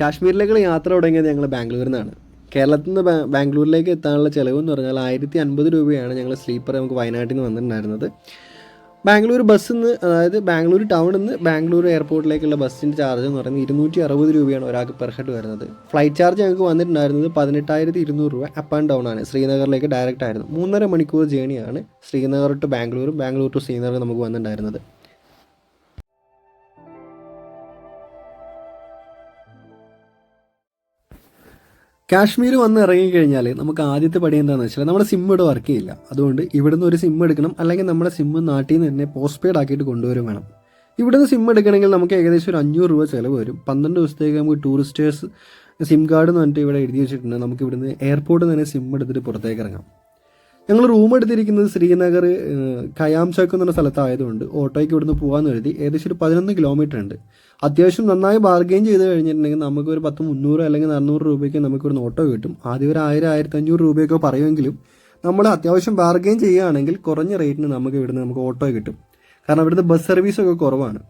കാശ്മീരിലേക്കുള്ള യാത്ര തുടങ്ങിയത് ഞങ്ങൾ ബാംഗ്ലൂരിൽ നിന്നാണ്. കേരളത്തിൽ നിന്ന് ബാംഗ്ലൂരിലേക്ക് എത്താനുള്ള ചിലവ് എന്ന് പറഞ്ഞാൽ ആയിരത്തി അൻപത് രൂപയാണ് ഞങ്ങൾ സ്ലീപ്പർ നമുക്ക് വയനാട്ടിൽ നിന്ന് വന്നിട്ടുണ്ടായിരുന്നത്. ബാംഗ്ലൂർ ബസ്സിൽ നിന്ന് അതായത് ബാംഗ്ലൂർ ടൗണിൽ നിന്ന് ബാംഗ്ലൂർ എയർപോർട്ടിലേക്കുള്ള ബസ്സിന്റെ ചാർജ് എന്ന് പറയുന്നത് ഇരുന്നൂറ്റി അറുപത് രൂപയാണ് ഒരാൾക്ക് പെർ ഹെഡ് വരുന്നത്. ഫ്ലൈറ്റ് ചാർജ് ഞങ്ങൾക്ക് വന്നിട്ടുണ്ടായിരുന്നത് പതിനെട്ടായിരത്തി ഇരുന്നൂറ് രൂപ. അപ്പ് ആൻഡ് ഡൗൺ ആണ്. ശ്രീനഗറിലേക്ക് ഡയറക്റ്റ് ആയിരുന്നു. മൂന്നര മണിക്കൂർ ജേണിയാണ് ശ്രീനഗർ ടു ബാംഗ്ലൂർ ബാംഗ്ലൂർ ടു ശ്രീനഗർ നമുക്ക് വന്നിട്ടുണ്ടായിരുന്നത്. കാശ്മീർ വന്ന് ഇറങ്ങിക്കഴിഞ്ഞാൽ നമുക്ക് ആദ്യത്തെ പടി എന്താണെന്ന് വെച്ചാൽ നമ്മുടെ സിം ഇവിടെ വർക്ക് ചെയ്യില്ല. അതുകൊണ്ട് ഇവിടുന്ന് ഒരു സിം എടുക്കണം. അല്ലെങ്കിൽ നമ്മുടെ സിം നാട്ടിൽ നിന്ന് തന്നെ പോസ്റ്റ് പെയ്ഡ് ആക്കിയിട്ട് കൊണ്ടുവരും വേണം. ഇവിടുന്ന് സിം എടുക്കണമെങ്കിൽ നമുക്ക് ഏകദേശം ഒരു അഞ്ഞൂറ് രൂപ ചിലവ് വരും. പന്ത്രണ്ട് ദിവസത്തേക്ക് നമുക്ക് ടൂറിസ്റ്റേഴ്സ് സിം കാർഡ് എന്ന് പറഞ്ഞിട്ട് ഇവിടെ എഴുതി വെച്ചിട്ടുണ്ട്. നമുക്ക് ഇവിടുന്ന് എയർപോർട്ടിൽ നിന്ന് തന്നെ സിം എടുത്തിട്ട് പുറത്തേക്ക് ഇറങ്ങാം. ഞങ്ങൾ റൂം എടുത്തിരിക്കുന്നത് ശ്രീനഗർ കയാം ചൗക്ക് എന്ന സ്ഥലത്തായതുകൊണ്ട് ഓട്ടോയ്ക്ക് ഇവിടുന്ന് പോകാമെന്ന് കരുതി ഏകദേശം ഒരു പതിനൊന്ന് കിലോമീറ്റർ ഉണ്ട്. അത്യാവശ്യം നന്നായി ബാർഗെയിൻ ചെയ്ത് കഴിഞ്ഞിട്ടുണ്ടെങ്കിൽ നമുക്ക് ഒരു പത്ത് മുന്നൂറ് അല്ലെങ്കിൽ നാനൂറ് രൂപയ്ക്ക് നമുക്ക് ഇവിടുന്ന് ഓട്ടോ കിട്ടും. ആദ്യം ഒരു ആയിരം ആയിരത്തി അഞ്ഞൂറ് രൂപയൊക്കെ പറയുമെങ്കിലും നമ്മൾ അത്യാവശ്യം ബാർഗെയിൻ ചെയ്യുകയാണെങ്കിൽ കുറഞ്ഞ റേറ്റിന് നമുക്ക് ഇവിടുന്ന് നമുക്ക് ഓട്ടോ കിട്ടും. കാരണം ഇവിടുത്തെ ബസ് സർവീസൊക്കെ കുറവാണ്.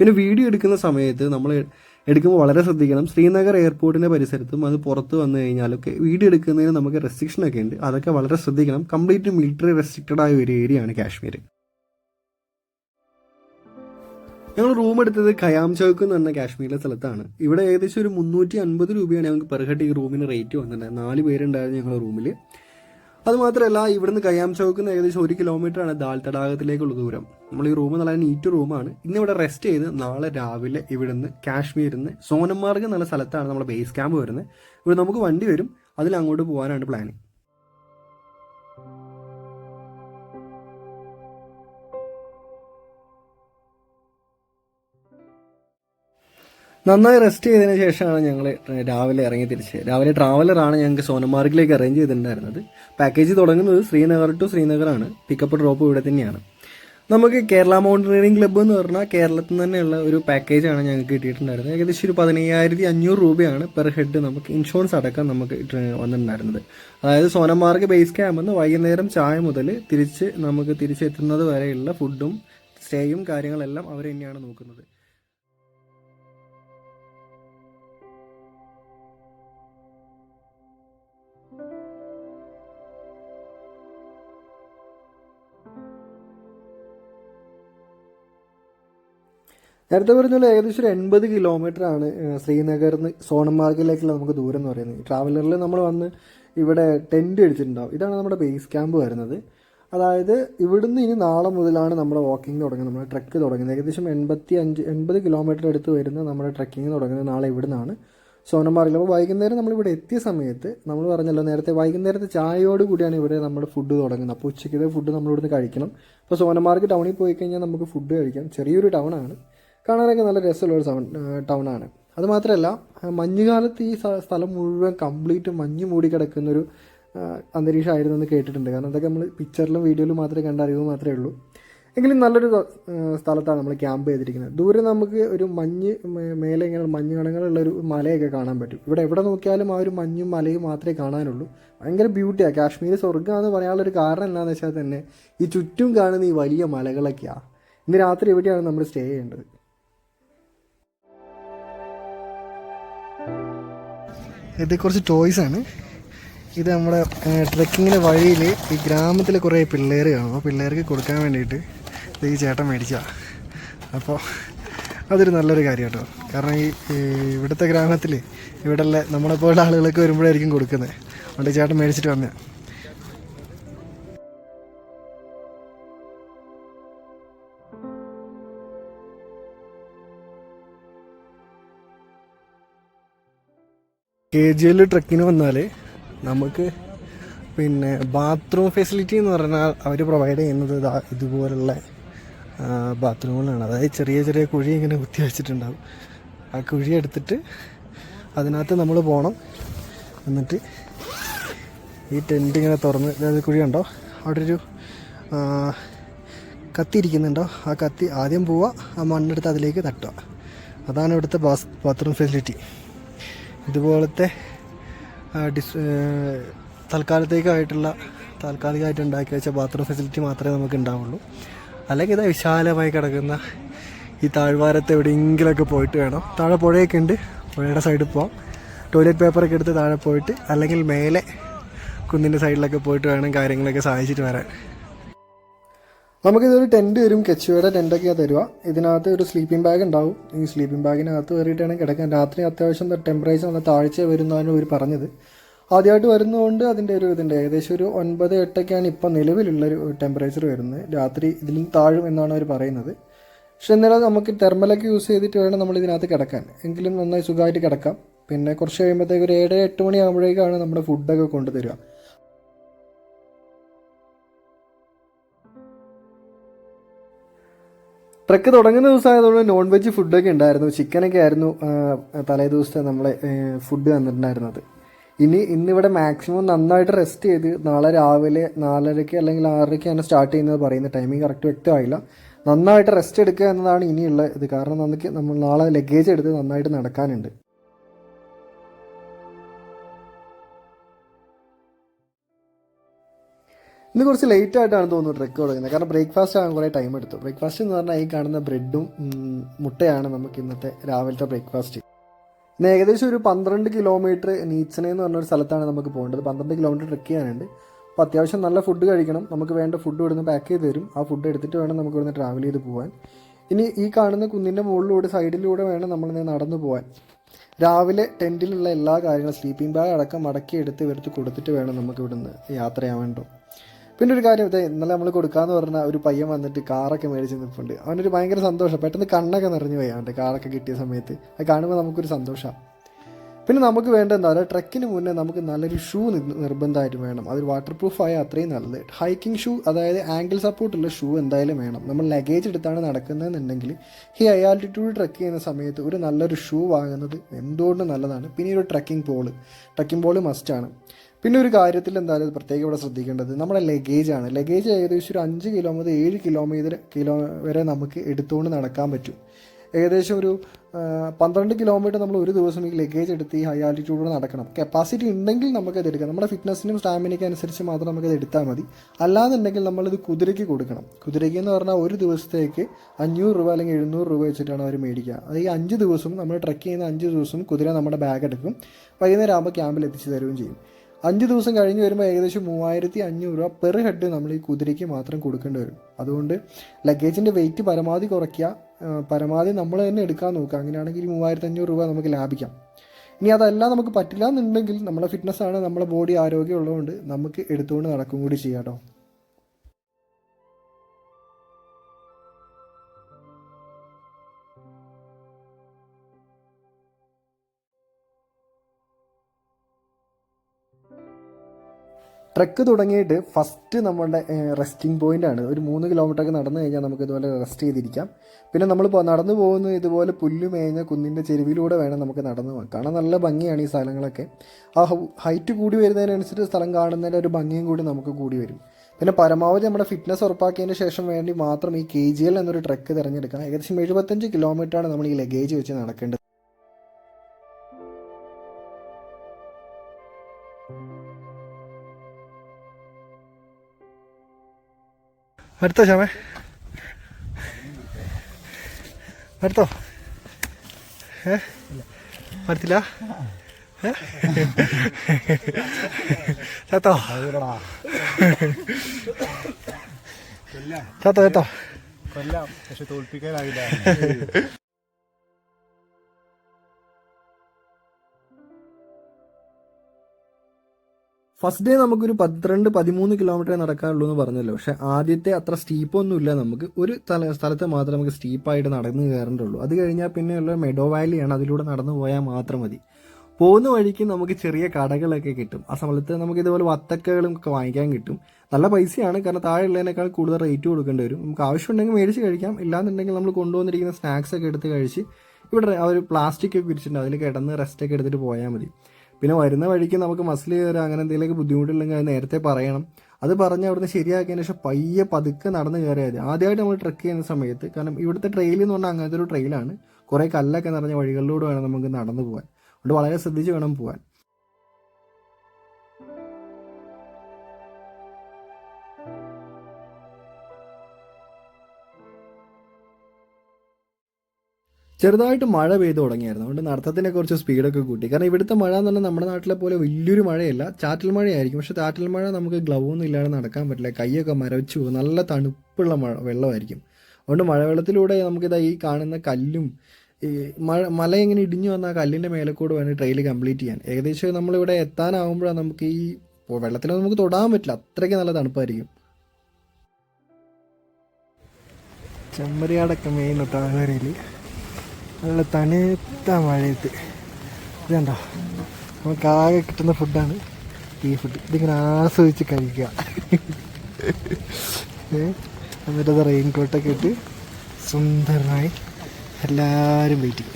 പിന്നെ വീഡിയോ എടുക്കുന്ന സമയത്ത് നമ്മൾ എടുക്കുമ്പോൾ വളരെ ശ്രദ്ധിക്കണം. ശ്രീനഗർ എയർപോർട്ടിന്റെ പരിസരത്തും അത് പുറത്ത് വന്നു കഴിഞ്ഞാലൊക്കെ വീഡിയോ എടുക്കുന്നതിന് നമുക്ക് റെസ്ട്രിക്ഷൻ ഒക്കെ ഉണ്ട്. അതൊക്കെ വളരെ ശ്രദ്ധിക്കണം. കംപ്ലീറ്റ് മിലിറ്ററി റെസ്ട്രിക്റ്റഡ് ആയ ഒരു ഏരിയയാണ് കാശ്മീർ ഞങ്ങൾ റൂം എടുത്തത് ഖയാം ചൗക്ക് എന്ന് പറഞ്ഞ കാശ്മീരിലെ സ്ഥലത്താണ്. ഇവിടെ ഏകദേശം ഒരു മുന്നൂറ്റി അൻപത് രൂപയാണ് ഞങ്ങൾക്ക് പെർ ഹെഡ് ഈ റൂമിന് റേറ്റ് വന്നിട്ടുണ്ടായത് നാല് പേരുണ്ടായിരുന്നു ഞങ്ങളുടെ റൂമിൽ അതുമാത്രമല്ല ഇവിടുന്ന് കയ്യാം ചോക്കുന്ന ഏകദേശം ഒരു കിലോമീറ്റർ ആണ് ദാൽ തടാകത്തിലേക്കുള്ള ദൂരം നമ്മൾ ഈ റൂം നല്ല നീറ്റ് റൂമാണ് ഇന്ന് ഇവിടെ റെസ്റ്റ് ചെയ്ത് നാളെ രാവിലെ ഇവിടുന്ന് കാശ്മീരിൽ നിന്ന് സോനമാർഗ് എന്നുള്ള സ്ഥലത്താണ് നമ്മുടെ ബേസ് ക്യാമ്പ് വരുന്നത്. ഇവിടെ നമുക്ക് വണ്ടി വരും. അതിൽ അങ്ങോട്ട് പോകാനാണ് പ്ലാനിങ് നന്നായി റെസ്റ്റ് ചെയ്തതിന് ശേഷമാണ് ഞങ്ങൾ രാവിലെ ഇറങ്ങി തിരിച്ച് രാവിലെ ട്രാവലറാണ് ഞങ്ങൾക്ക് സോനമാർഗിലേക്ക് അറേഞ്ച് ചെയ്തിട്ടുണ്ടായിരുന്നത്. പാക്കേജ് തുടങ്ങുന്നത് ശ്രീനഗർ ടു ശ്രീനഗറാണ്. പിക്കപ്പ് ഡ്രോപ്പ് ഇവിടെ തന്നെയാണ്. നമുക്ക് കേരള മൗണ്ടനറിംഗ് ക്ലബ്ബ് എന്ന് പറഞ്ഞാൽ കേരളത്തിൽ തന്നെയുള്ള ഒരു പാക്കേജാണ് ഞങ്ങൾക്ക് കിട്ടിയിട്ടുണ്ടായിരുന്നത്. ഏകദേശം ഒരു പതിനയ്യായിരത്തി അഞ്ഞൂറ് രൂപയാണ് പെർ ഹെഡ് നമുക്ക് ഇൻഷുറൻസ് അടക്കം നമുക്ക് വന്നിട്ടുണ്ടായിരുന്നത്. അതായത് സോനമാർഗ് ബേസ് ക്യാമ്പ് നിന്ന് വൈകുന്നേരം ചായ മുതൽ തിരിച്ച് നമുക്ക് തിരിച്ചെത്തുന്നത് വരെയുള്ള ഫുഡും സ്റ്റേയും കാര്യങ്ങളെല്ലാം അവർ തന്നെയാണ് നോക്കുന്നത്. നേരത്തെ പറഞ്ഞ പോലെ ഏകദേശം ഒരു എൺപത് കിലോമീറ്റർ ആണ് ശ്രീനഗറിൽ നിന്ന് സോണമാർഗിലേക്കുള്ള നമുക്ക് ദൂരം എന്ന് പറയുന്നത്. ട്രാവലറിൽ നമ്മൾ വന്ന് ഇവിടെ ടെന്റ് അടിച്ചിട്ടുണ്ടാവും ഇതാണ് നമ്മുടെ ബേസ് ക്യാമ്പ് വരുന്നത്. അതായത് ഇവിടുന്ന് ഇനി നാളെ മുതലാണ് നമ്മുടെ വാക്കിംഗ് തുടങ്ങുന്നത് നമ്മുടെ ട്രക്ക് തുടങ്ങുന്നത്. ഏകദേശം എൺപത്തി അഞ്ച് എൺപത് കിലോമീറ്റർ അടുത്ത് വരുന്ന നമ്മുടെ ട്രക്കിംഗ് തുടങ്ങുന്നത് നാളെ ഇവിടുന്നാണ് സോനമാർഗിൽ അപ്പോൾ വൈകുന്നേരം നമ്മൾ ഇവിടെ എത്തിയ സമയത്ത് നമ്മൾ പറഞ്ഞല്ലോ നേരത്തെ വൈകുന്നേരത്തെ ചായയോട് കൂടിയാണ് ഇവിടെ നമ്മുടെ ഫുഡ് തുടങ്ങുന്നത്. അപ്പോൾ ഉച്ചയ്ക്കത്തെ ഫുഡ് നമ്മൾ ഇവിടുന്ന് കഴിക്കണം. അപ്പോൾ സോനമാർഗ് ടൗണിൽ പോയി കഴിഞ്ഞാൽ നമുക്ക് ഫുഡ് കഴിക്കാം. ചെറിയൊരു ടൗൺ ആണ്. കാണാനൊക്കെ നല്ല രസമുള്ള ഒരു സൗണ്ട് ടൗൺ ആണ് അത് മാത്രമല്ല മഞ്ഞുകാലത്ത് ഈ സ്ഥലം മുഴുവൻ കംപ്ലീറ്റ് മഞ്ഞ് മൂടി കിടക്കുന്നൊരു അന്തരീക്ഷമായിരുന്നു എന്ന് കേട്ടിട്ടുണ്ട്. കാരണം അതൊക്കെ നമ്മൾ പിക്ചറിലും വീഡിയോയിലും മാത്രമേ കണ്ട അറിവ് മാത്രമേ ഉള്ളൂ. എങ്കിലും നല്ലൊരു സ്ഥലത്താണ് നമ്മൾ ക്യാമ്പ് ചെയ്തിരിക്കുന്നത്. ദൂരെ നമുക്ക് ഒരു മഞ്ഞ് മേലെ ഇങ്ങനെ മഞ്ഞ് കണങ്ങളുള്ള ഒരു മലയൊക്കെ കാണാൻ പറ്റും. ഇവിടെ എവിടെ നോക്കിയാലും ആ ഒരു മഞ്ഞും മലയും മാത്രമേ കാണാനുള്ളൂ. ഭയങ്കര ബ്യൂട്ടിയാണ് കാശ്മീർ സ്വർഗമാണെന്ന് പറയാനുള്ളൊരു കാരണം എന്താണെന്ന് വെച്ചാൽ തന്നെ ഈ ചുറ്റും കാണുന്ന ഈ വലിയ മലകളൊക്കെയാണ് ഇന്ന് രാത്രി എവിടെയാണ് നമ്മൾ സ്റ്റേ ചെയ്യേണ്ടത്? ഇത് കുറച്ച് ടോയ്സ് ആണ്. ഇത് നമ്മുടെ ട്രക്കിങ്ങിന്റെ വഴിയിൽ ഈ ഗ്രാമത്തിലെ കുറേ പിള്ളേർ കാണും. ആ പിള്ളേർക്ക് കൊടുക്കാൻ വേണ്ടിയിട്ട് ഈ ചേട്ടൻ മേടിച്ച അപ്പോൾ അതൊരു നല്ലൊരു കാര്യം കേട്ടോ. കാരണം ഈ ഇവിടുത്തെ ഗ്രാമത്തിൽ ഇവിടെ ഉള്ള നമ്മളെപ്പോലുള്ള ആളുകളൊക്കെ വരുമ്പോഴായിരിക്കും കൊടുക്കുന്നത്. അതുകൊണ്ട് ചേട്ടൻ മേടിച്ചിട്ട് വന്നേ കെ ജി എൽ ട്രക്കിന് വന്നാൽ നമുക്ക് പിന്നെ ബാത്റൂം ഫെസിലിറ്റി എന്ന് പറഞ്ഞാൽ അവർ പ്രൊവൈഡ് ചെയ്യുന്നത് ഇതാ ഇതുപോലുള്ള ബാത്റൂമുകളാണ് അതായത് ചെറിയ ചെറിയ കുഴി ഇങ്ങനെ കുത്തി വെച്ചിട്ടുണ്ടാവും. ആ കുഴി എടുത്തിട്ട് അതിനകത്ത് നമ്മൾ പോകണം എന്നിട്ട് ഈ ടെന്റ് ഇങ്ങനെ തുറന്ന് അതായത് കുഴി ഉണ്ടോ അവിടെ ഒരു കത്തി ഇരിക്കുന്നുണ്ടോ? ആ കത്തി ആദ്യം പോവുക ആ മണ്ണെടുത്ത് അതിലേക്ക് തട്ടുക. അതാണ് ഇവിടുത്തെ ബാസ് ബാത്റൂം ഫെസിലിറ്റി ഇതുപോലത്തെ ഡിസ് തൽക്കാലത്തേക്കായിട്ടുള്ള താൽക്കാലികമായിട്ട് ഉണ്ടാക്കി വെച്ച ബാത്റൂം ഫെസിലിറ്റി മാത്രമേ നമുക്ക് ഉണ്ടാവുള്ളൂ. അല്ലെങ്കിൽ ഇതാ വിശാലമായി കിടക്കുന്ന ഈ താഴ്വാരത്ത് എവിടെയെങ്കിലുമൊക്കെ പോയിട്ട് വേണം. താഴെ പുഴയൊക്കെ ഉണ്ട്. പുഴയുടെ സൈഡിൽ പോവാം. ടോയ്ലറ്റ് പേപ്പറൊക്കെ എടുത്ത് താഴെ പോയിട്ട് അല്ലെങ്കിൽ മേലെ കുന്നിന്റെ സൈഡിലൊക്കെ പോയിട്ട് വേണം കാര്യങ്ങളൊക്കെ സഹായിച്ചിട്ട് വരാൻ. നമുക്കിതൊരു ടെന്റ് വരും. കെച്ചുവയുടെ ടെന്റൊക്കെയാണ് തരുക ഇതിനകത്ത് ഒരു സ്ലീപ്പിംഗ് ബാഗ് ഉണ്ടാവും. ഈ സ്ലീപ്പിംഗ് ബാഗിനകത്ത് കയറിയിട്ടാണ് കിടക്കാൻ രാത്രി അത്യാവശ്യം ടെമ്പറേച്ചർ നല്ല താഴ്ച വരുന്നതാണ് ഇവർ പറഞ്ഞത്. ആദ്യമായിട്ട് വരുന്നതുകൊണ്ട് അതിന്റെ ഒരു ഇതുണ്ട് ഏകദേശം ഒരു ഒൻപത് എട്ടൊക്കെയാണ് ഇപ്പം നിലവിലുള്ള ഒരു ടെമ്പറേച്ചർ വരുന്നത്. രാത്രി ഇതിലും താഴും എന്നാണ് അവർ പറയുന്നത്. പക്ഷെ എന്നാലും നമുക്ക് തെർമലൊക്കെ യൂസ് ചെയ്തിട്ട് വേണം നമ്മൾ ഇതിനകത്ത് കിടക്കാൻ. എങ്കിലും നന്നായി സുഖമായിട്ട് കിടക്കാം. പിന്നെ കുറച്ച് കഴിയുമ്പോഴത്തേക്ക് ഒരു ഏഴ് എട്ട് മണി ആകുമ്പോഴേക്കാണ് നമ്മുടെ ഫുഡൊക്കെ കൊണ്ടുതരിക ട്രക്ക് തുടങ്ങുന്ന ദിവസമായതുകൊണ്ട് നോൺ വെജ് ഫുഡൊക്കെ ഉണ്ടായിരുന്നു. ചിക്കനൊക്കെ ആയിരുന്നു തലേ ദിവസത്തെ നമ്മളെ ഫുഡ് തന്നിട്ടുണ്ടായിരുന്നത്. ഇനി ഇന്നിവിടെ മാക്സിമം നന്നായിട്ട് റെസ്റ്റ് ചെയ്ത് നാളെ രാവിലെ നാലരയ്ക്ക് അല്ലെങ്കിൽ ആറരയ്ക്കാണ് സ്റ്റാർട്ട് ചെയ്യുന്നത് പറയുന്ന ടൈമിംഗ് കറക്റ്റ് വ്യക്തമായില്ല. നന്നായിട്ട് റെസ്റ്റ് എടുക്കുക എന്നതാണ് ഇനിയുള്ള ഇത്. കാരണം നമുക്ക് നമ്മൾ നാളെ ലഗേജ് എടുത്ത് നന്നായിട്ട് നടക്കാനുണ്ട്. ഇന്ന് കുറച്ച് ലേറ്റ് ആയിട്ടാണ് തോന്നുന്നു ട്രെക്ക് തുടങ്ങുന്നത് കാരണം ബ്രേക്ക്ഫാസ്റ്റ് ആകാൻ കുറേ ടൈം എടുത്തു. ബ്രേക്ക്ഫാസ്റ്റ് എന്ന് പറഞ്ഞാൽ ഈ കാണുന്ന ബ്രെഡും മുട്ടയാണ് നമുക്ക് ഇന്നത്തെ രാവിലത്തെ ബ്രേക്ക്ഫാസ്റ്റ് ഇന്ന് ഏകദേശം ഒരു പന്ത്രണ്ട് കിലോമീറ്റർ നീച്ചനെ എന്ന് പറഞ്ഞൊരു സ്ഥലത്താണ് നമുക്ക് പോകേണ്ടത്. പന്ത്രണ്ട് കിലോമീറ്റർ ട്രെക്ക് ചെയ്യാനുണ്ട്. അപ്പോൾ അത്യാവശ്യം നല്ല ഫുഡ് കഴിക്കണം. നമുക്ക് വേണ്ട ഫുഡ് ഇവിടുന്ന് പാക്ക് ചെയ്ത് തരും. ആ ഫുഡ് എടുത്തിട്ട് വേണം നമുക്ക് ഇവിടുന്ന് ട്രാവൽ ചെയ്ത് പോകാൻ ഇനി ഈ കാണുന്ന കുന്നിന്റെ മുകളിലൂടെ സൈഡിലൂടെ വേണം നമ്മൾ നടന്നു പോകാൻ രാവിലെ ടെന്റിലുള്ള എല്ലാ കാര്യങ്ങളും സ്ലീപ്പിംഗ് ബാഗ് അടക്കം മടക്കി എടുത്ത് ഇവർക്ക് കൊടുത്തിട്ട് വേണം നമുക്ക് ഇവിടുന്ന് യാത്ര ചെയ്യാൻ വേണ്ടോ പിന്നെ ഒരു കാര്യം ഇതേ ഇന്നലെ നമ്മൾ കൊടുക്കാന്ന് പറഞ്ഞ ഒരു പയ്യൻ വന്നിട്ട് കാറൊക്കെ മേടിച്ച് നിൽപ്പുണ്ട് അവനൊരു ഭയങ്കര സന്തോഷം. പെട്ടെന്ന് കണ്ണൊക്കെ നിറഞ്ഞു പോയി അവന്റെ കാറൊക്കെ കിട്ടിയ സമയത്ത്. അത് കാണുമ്പോൾ നമുക്കൊരു സന്തോഷമാണ് പിന്നെ നമുക്ക് വേണ്ട എന്താ പറയുക ട്രക്കിന് മുന്നേ നമുക്ക് നല്ലൊരു ഷൂ നിർബന്ധമായിട്ട് വേണം. അതൊരു വാട്ടർ പ്രൂഫ് അത്രയും നല്ലത്. ഹൈക്കിംഗ് ഷൂ അതായത് ആംഗിൾ സപ്പോർട്ടുള്ള ഷൂ എന്തായാലും വേണം. നമ്മൾ ലഗേജ് എടുത്താണ് നടക്കുന്നതെന്നുണ്ടെങ്കിൽ ഈ ഹൈ ആൾട്ടിറ്റ്യൂഡ് ട്രക്ക് ചെയ്യുന്ന സമയത്ത് ഒരു നല്ലൊരു ഷൂ വാങ്ങുന്നത് എന്തുകൊണ്ടും നല്ലതാണ്. പിന്നെ ഒരു ട്രക്കിംഗ് പോൾ ട്രക്കിംഗ് പോൾ മസ്റ്റാണ് പിന്നെ ഒരു കാര്യത്തിൽ എന്തായാലും പ്രത്യേകം ഇവിടെ ശ്രദ്ധിക്കേണ്ടത് നമ്മുടെ ലഗേജ് ആണ്. ലഗേജ് ഏകദേശം ഒരു അഞ്ച് കിലോ മുതൽ ഏഴ് കിലോമീറ്റർ കിലോ വരെ നമുക്ക് എടുത്തുകൊണ്ട് നടക്കാൻ പറ്റും. ഏകദേശം ഒരു പന്ത്രണ്ട് കിലോമീറ്റർ നമ്മൾ ഒരു ദിവസം ഈ ലഗേജ് എടുത്ത് ഈ ഹൈ ആൾട്ടിറ്റ്യൂഡിൽ നടക്കണം. കപ്പാസിറ്റി ഉണ്ടെങ്കിൽ നമുക്ക് അത് എടുക്കാം. നമ്മുടെ ഫിറ്റ്നസിനും സ്റ്റാമിനയ്ക്കും അനുസരിച്ച് മാത്രം നമുക്ക് അത് എടുത്താൽ മതി. അല്ലാന്നുണ്ടെങ്കിൽ നമ്മളിത് കുതിരയ്ക്ക് കൊടുക്കണം. കുതിരയ്ക്ക് എന്ന് പറഞ്ഞാൽ ഒരു ദിവസത്തേക്ക് അഞ്ഞൂറ് രൂപ അല്ലെങ്കിൽ എഴുന്നൂറ് രൂപ വെച്ചിട്ടാണ് അവർ മേടിക്കുക. അത് ഈ അഞ്ച് ദിവസം നമ്മൾ ട്രക്ക് ചെയ്യുന്ന അഞ്ച് ദിവസം കുതിര നമ്മുടെ ബാഗ് എടുക്കും. വൈകുന്നേരം ആകുമ്പോൾ ക്യാമ്പിൽ എത്തിച്ചു തരുകയും ചെയ്യും. അഞ്ച് ദിവസം കഴിഞ്ഞ് വരുമ്പോൾ ഏകദേശം മൂവായിരത്തി അഞ്ഞൂറ് രൂപ പെർ ഹെഡ് നമ്മൾ ഈ കുതിരയ്ക്ക് മാത്രം കൊടുക്കേണ്ടി വരും. അതുകൊണ്ട് ലഗേജിന്റെ വെയിറ്റ് പരമാവധി കുറയ്ക്കുക. പരമാവധി നമ്മൾ തന്നെ എടുക്കാൻ നോക്കുക. അങ്ങനെയാണെങ്കിൽ മൂവായിരത്തി അഞ്ഞൂറ് രൂപ നമുക്ക് ലാഭിക്കാം. ഇനി അതെല്ലാം നമുക്ക് പറ്റില്ല എന്നുണ്ടെങ്കിൽ നമ്മളെ ഫിറ്റ്നസ്സാണ് നമ്മളെ ബോഡി ആരോഗ്യമുള്ളതുകൊണ്ട് നമുക്ക് എടുത്തുകൊണ്ട് നടക്കും കൂടി ചെയ്യാം കേട്ടോ. ട്രക്ക് തുടങ്ങിയിട്ട് ഫസ്റ്റ് നമ്മളുടെ റെസ്റ്റിംഗ് പോയിന്റ് ആണ്. ഒരു മൂന്ന് കിലോമീറ്റർ ഒക്കെ നടന്നു കഴിഞ്ഞാൽ നമുക്ക് ഇതുപോലെ റെസ്റ്റ് ചെയ്തിരിക്കാം. പിന്നെ നമ്മൾ നടന്നു പോകുന്നു ഇതുപോലെ പുല്ല് മേഞ്ഞ കുന്നിന്റെ ചെരുവിലൂടെ വേണം നമുക്ക് നടന്നു പോകാൻ. കാണാൻ നല്ല ഭംഗിയാണ് ഈ സ്ഥലങ്ങളൊക്കെ. ആ ഹൈറ്റ് കൂടി വരുന്നതിനനുസരിച്ച് സ്ഥലം കാണുന്നതിന്റെ ഒരു ഭംഗിയും കൂടി നമുക്ക് കൂടി വരും. പിന്നെ പരമാവധി നമ്മുടെ ഫിറ്റ്നസ് ഉറപ്പാക്കിയതിന് ശേഷം വേണ്ടി മാത്രം ഈ കെ ജി എൽ എന്നൊരു ട്രക്ക് തിരഞ്ഞെടുക്കണം ഏകദേശം എഴുപത്തഞ്ച് കിലോമീറ്ററാണ് നമ്മൾ ഈ ലഗേജ് വെച്ച് നടക്കേണ്ടത്. അടുത്തോ ശ്യാമേ അടുത്തോ ഏ അടുത്തില്ല ഏ? ചത്തോ ചത്തോ ചത്തോ കൊല്ലാം പക്ഷെ തോൽപ്പിക്കാനാവില്ല ഫസ്റ്റ് ഡേ നമുക്കൊരു പന്ത്രണ്ട് പതിമൂന്ന് കിലോമീറ്റർ നടക്കാനുള്ളൂ എന്ന് പറഞ്ഞല്ലോ. പക്ഷെ ആദ്യത്തെ അത്ര സ്റ്റീപ്പൊന്നുമില്ല നമുക്ക്. ഒരു സ്ഥല സ്ഥലത്ത് മാത്രമേ നമുക്ക് സ്റ്റീപ്പായിട്ട് നടന്ന് കയറേണ്ടുള്ളൂ അത് കഴിഞ്ഞാൽ പിന്നെയുള്ള മെഡോ വാലിയാണ് അതിലൂടെ നടന്നു പോയാൽ മാത്രം മതി. പോകുന്ന വഴിക്ക് നമുക്ക് ചെറിയ കടകളൊക്കെ കിട്ടും. ആ സമയത്ത് നമുക്ക് ഇതുപോലെ വത്തക്കകളും ഒക്കെ വാങ്ങിക്കാൻ കിട്ടും. നല്ല പൈസയാണ്. കാരണം താഴെയുള്ളതിനേക്കാൾ കൂടുതൽ റേറ്റ് കൊടുക്കേണ്ടി വരും. നമുക്ക് ആവശ്യമുണ്ടെങ്കിൽ മേടിച്ച് കഴിക്കാം. ഇല്ലാന്നുണ്ടെങ്കിൽ നമ്മൾ കൊണ്ടുവന്നിരിക്കുന്ന സ്നാക്സ് ഒക്കെ എടുത്ത് കഴിച്ച് ഇവിടെ ഒരു പ്ലാസ്റ്റിക് ഒക്കെ വിരിച്ചിട്ടുണ്ട് അതിൽ കിടന്ന് റെസ്റ്റ് ഒക്കെ എടുത്തിട്ട് പോയാൽ മതി. പിന്നെ വരുന്ന വഴിക്ക് നമുക്ക് മസിൽ കയറുക അങ്ങനെ എന്തെങ്കിലുമൊക്കെ ബുദ്ധിമുട്ടില്ലെങ്കിൽ അത് നേരത്തെ പറയണം. അത് പറഞ്ഞ് അവിടുന്ന് ശരിയാക്കിയതിന് ശേഷം പയ്യെ പതുക്കെ നടന്ന് കയറിയാൽ മതി. ആദ്യമായിട്ട് നമ്മൾ ട്രക്ക് ചെയ്യുന്ന സമയത്ത് കാരണം ഇവിടുത്തെ ട്രെയിൽ എന്ന് പറഞ്ഞാൽ അങ്ങനത്തെ ഒരു ട്രെയിലാണ് കുറേ കല്ലൊക്കെ നിറഞ്ഞ വഴികളിലൂടെ വേണം നമുക്ക് നടന്നു പോകാൻ. അതുകൊണ്ട് വളരെ ശ്രദ്ധിച്ച് വേണം പോകാൻ. ചെറുതായിട്ട് മഴ പെയ്തു തുടങ്ങിയായിരുന്നു. അതുകൊണ്ട് നടത്തത്തിനെ കുറച്ച് സ്പീഡൊക്കെ കൂട്ടി. കാരണം ഇവിടുത്തെ മഴ എന്ന് പറഞ്ഞാൽ നമ്മുടെ നാട്ടിലെ പോലെ വലിയൊരു മഴയല്ല. ചാറ്റൽ മഴയായിരിക്കും. പക്ഷേ ചാറ്റൽ മഴ നമുക്ക് ഗ്ലൗ ഒന്നും ഇല്ലാതെ നടക്കാൻ പറ്റില്ല. കൈയൊക്കെ മരവിച്ചു പോകും. നല്ല തണുപ്പുള്ള മഴ വെള്ളമായിരിക്കും. അതുകൊണ്ട് മഴവെള്ളത്തിലൂടെ നമുക്കിതാ ഈ കാണുന്ന കല്ലും ഈ മഴ മല ഇങ്ങനെ ഇടിഞ്ഞു വന്ന ആ കല്ലിന്റെ മേലെ കൂടെ വേണം ട്രെയിൽ കംപ്ലീറ്റ് ചെയ്യാൻ. ഏകദേശം നമ്മളിവിടെ എത്താനാവുമ്പോഴാണ് നമുക്ക് ഈ വെള്ളത്തിൽ നമുക്ക് തൊടാൻ പറ്റില്ല. അത്രയ്ക്ക് നല്ല തണുപ്പായിരിക്കും. ചെമ്മരിയാടൊക്കെ മെയിൻ താഴ്വരയിൽ നല്ല തണുത്ത മഴയത്ത്. ഇതുണ്ടോ? നമുക്ക് ആകെ കിട്ടുന്ന ഫുഡാണ് ഈ ഫുഡ്. ഇതിങ്ങനെ ആസ്വദിച്ച് കഴിക്കുക? എന്നിട്ടത് റെയിൻ കോട്ടൊക്കെ ഇട്ട് സുന്ദരമായി എല്ലാവരും വെയിറ്റിംഗ്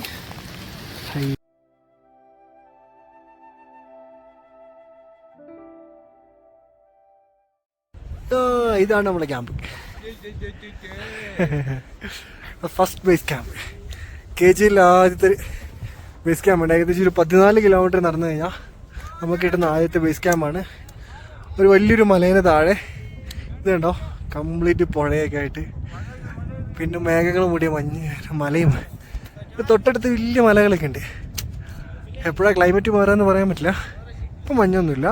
ഇതാണ് നമ്മുടെ camp. First base camp. K ജിയിൽ ആദ്യത്തെ ബേസ് ക്യാമ്പുണ്ട് ഏകദേശം ഒരു പതിനാല് കിലോമീറ്റർ നടന്നു കഴിഞ്ഞാൽ നമുക്ക് കിട്ടുന്ന ആദ്യത്തെ ബേസ് ക്യാമ്പാണ് ഒരു വലിയൊരു മലേനെ താഴെ. ഇതുണ്ടോ കംപ്ലീറ്റ് പുഴയൊക്കെ ആയിട്ട്. പിന്നെ മേഘങ്ങൾ മൂടിയ മഞ്ഞ് മലയും. തൊട്ടടുത്ത് വലിയ മലകളൊക്കെ ഉണ്ട്. എപ്പോഴാണ് ക്ലൈമറ്റ് മാറാന്ന് പറയാൻ പറ്റില്ല. ഇപ്പം മഞ്ഞൊന്നുമില്ല.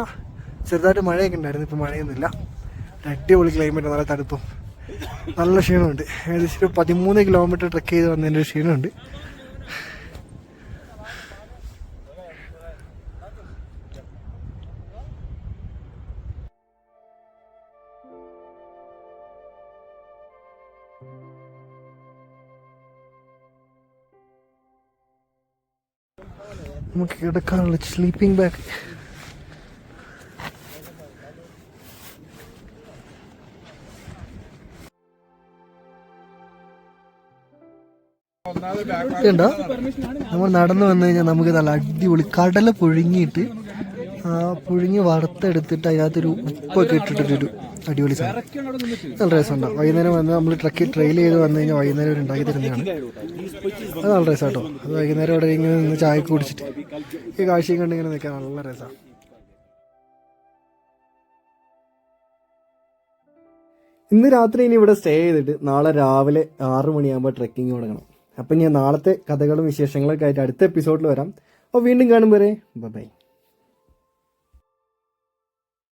ചെറുതായിട്ട് മഴയൊക്കെ ഉണ്ടായിരുന്നു ഇപ്പം മഴയൊന്നുമില്ല. അടിപൊളി ക്ലൈമറ്റ് നല്ല തണുപ്പും. നല്ല ക്ഷീണമുണ്ട്. ഏകദേശം ഒരു പതിമൂന്ന് കിലോമീറ്റർ ട്രക്ക് ചെയ്ത് വന്നതിന്റെ ഒരു ക്ഷീണമുണ്ട്. നമുക്ക് കിടക്കാനുള്ള സ്ലീപ്പിംഗ് ബാഗ് ഉണ്ടോ നമ്മൾ നടന്നു വന്നു കഴിഞ്ഞാൽ നമുക്ക് നല്ല അടിപൊളി കടല പുഴുങ്ങിയിട്ട് പുഴുങ്ങി വറുത്തെടുത്തിട്ട് അതിനകത്തൊരു ഉപ്പൊക്കെ ഇട്ടിട്ടൊരു അടിപൊളി സാധനം. നല്ല രസമുണ്ടാവും വൈകുന്നേരം വന്ന് നമ്മൾ ട്രക്കിൽ ട്രെയിൽ ചെയ്ത് വന്നു കഴിഞ്ഞാൽ വൈകുന്നേരം ഒരു ഉണ്ടാക്കി തരുന്നതാണ്. അത് നല്ല രസം കേട്ടോ അത് വൈകുന്നേരം അവിടെ ഇങ്ങനെ നിന്ന് ചായ കുടിച്ചിട്ട് ഈ കാഴ്ചയും കണ്ട് ഇങ്ങനെ നിൽക്കാൻ നല്ല രസമാണ് ഇന്ന് രാത്രി ഇനി ഇവിടെ സ്റ്റേ ചെയ്തിട്ട് നാളെ രാവിലെ ആറു മണിയാകുമ്പോൾ ട്രക്കിങ് തുടങ്ങണം. അപ്പം ഞാൻ നാളത്തെ കഥകളും വിശേഷങ്ങളൊക്കെ ആയിട്ട് അടുത്ത എപ്പിസോഡിൽ വരാം. അപ്പോൾ വീണ്ടും കാണും വരെ. ബൈ